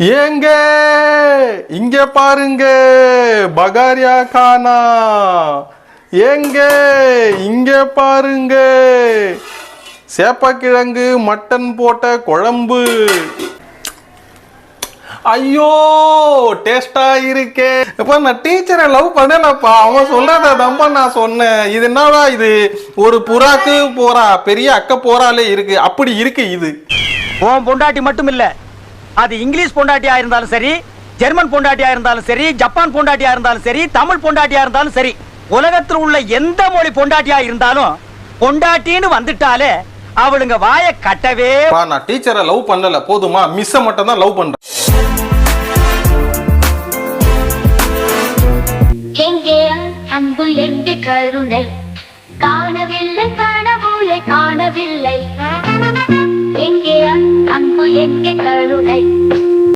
ஏங்க இங்க பாருங்க பகாரியா கானா. ஏங்க இங்க பாருங்க. சேப்பக்கிழங்கு மட்டன் போட்ட குழம்பு. ஐயோ டேஸ்டா இருக்கே. இப்ப நான் டீச்சரை லவ் பண்ணலப்பா. அவன் சொல்றத தம்பா நான் சொன்னேன். இது என்னடா இது? ஒரு புறாக்கு போறா பெரிய அக்க போறாலே இருக்கு. அப்படி இருக்கு இது. உன் பொண்டாட்டி மட்டும் இல்லை அது இங்கிலீஷ் பொண்டாட்டியா இருந்தாலும் சரி ஜெர்மன் பொண்டாட்டியா இருந்தாலும் சரி ஜப்பான் பொண்டாட்டியா இருந்தாலும் சரி தமிழ் பொண்டாட்டியா இருந்தாலும் சரி உலகத்தில் உள்ள எந்த மொழி பொண்டாட்டியா இருந்தாலும் பொண்டாட்டின்னு வந்துட்டாலே அவளுங்க வாயை கட்டவே நான் டீச்சரை லவ் பண்ணல போதுமா? மிஸ்ஸை மட்டும் தான் லவ் பண்றேன். அன்பு கருணை? காணவில்லை காணவில்லை. எங்கே அன்பு எங்கே கருணை